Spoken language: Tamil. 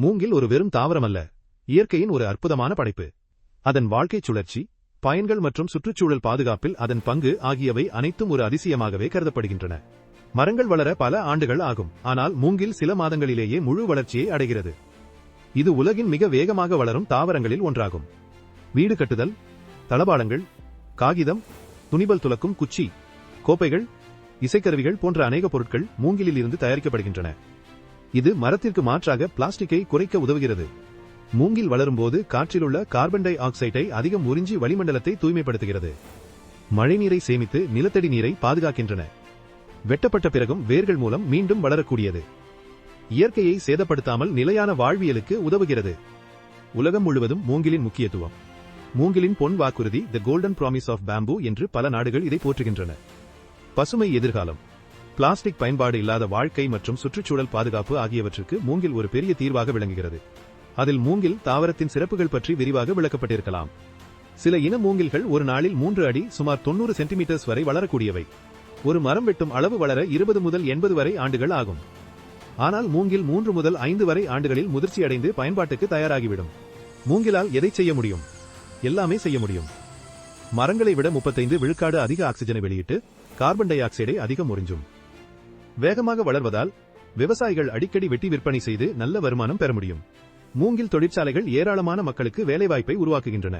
மூங்கில் ஒரு வெறும் தாவரம் அல்ல இயற்கையின் ஒரு அற்புதமான படைப்பு. அதன் வாழ்க்கைச் சுழற்சி பயன்கள் மற்றும் சுற்றுச்சூழல் பாதுகாப்பில் அதன் பங்கு ஆகியவை அனைத்தும் ஒரு அதிசயமாகவே கருதப்படுகின்றன. மரங்கள் வளர பல ஆண்டுகள் ஆகும் ஆனால் மூங்கில் சில மாதங்களிலேயே முழு வளர்ச்சியை அடைகிறது. இது உலகின் மிக வேகமாக வளரும் தாவரங்களில் ஒன்றாகும். வீடு கட்டுதல் தளபாடங்கள் காகிதம் துணிபல் துலக்கும் குச்சி கோப்பைகள் இசைக்கருவிகள் போன்ற அநேக பொருட்கள் மூங்கிலில் இருந்து தயாரிக்கப்படுகின்றன. இது மரத்திற்கு மாற்றாக பிளாஸ்டிக்கை குறைக்க உதவுகிறது. மூங்கில் வளரும்போது காற்றிலுள்ள கார்பன் டை ஆக்சைடை அதிகம் உறிஞ்சி வளிமண்டலத்தை தூய்மைப்படுத்துகிறது. மழைநீரை சேமித்து நிலத்தடி நீரை பாதுகாக்கின்றன. வெட்டப்பட்ட பிறகும் வேர்கள் மூலம் மீண்டும் வளரக்கூடியது. இயற்கையை சேதப்படுத்தாமல் நிலையான வாழ்வியலுக்கு உதவுகிறது. உலகம் முழுவதும் மூங்கிலின் முக்கியத்துவம். மூங்கிலின் பொன் வாக்குறுதி the golden promise of bamboo என்று பல நாடுகள் இதை போற்றுகின்றன. பசுமை எதிர்காலம். பிளாஸ்டிக் பயன்பாடு இல்லாத வாழ்க்கை மற்றும் சுற்றுச்சூழல் பாதுகாப்பு ஆகியவற்றுக்கு மூங்கில் ஒரு பெரிய தீர்வாக விளங்குகிறது. அதில் மூங்கில் தாவரத்தின் சிறப்புகள் பற்றி விரிவாக விளக்கப்பட்டிருக்கலாம். சில இன மூங்கில்கள் ஒரு நாளில் மூன்று அடி சுமார் தொண்ணூறு சென்டிமீட்டர்ஸ் வரை வளரக்கூடியவை. ஒரு மரம் வெட்டும் அளவு வளர இருபது முதல் எண்பது வரை ஆண்டுகள் ஆகும். ஆனால் மூங்கில் மூன்று முதல் ஐந்து வரை ஆண்டுகளில் முதிர்ச்சி அடைந்து பயன்பாட்டுக்கு தயாராகிவிடும். மூங்கிலால் எதை செய்ய முடியும்? எல்லாமே செய்ய முடியும். மரங்களை விட முப்பத்தைந்து விழுக்காடு அதிக ஆக்சிஜனை வெளியிட்டு கார்பன் டை ஆக்சைடை அதிகம் உறிஞ்சும். வேகமாக வளர்வதால் விவசாயிகள் அடிக்கடி வெட்டி விற்பனை செய்து நல்ல வருமானம் பெற முடியும். மூங்கில் தொழிற்சாலைகள் ஏராளமான மக்களுக்கு வேலைவாய்ப்பை உருவாக்குகின்றன.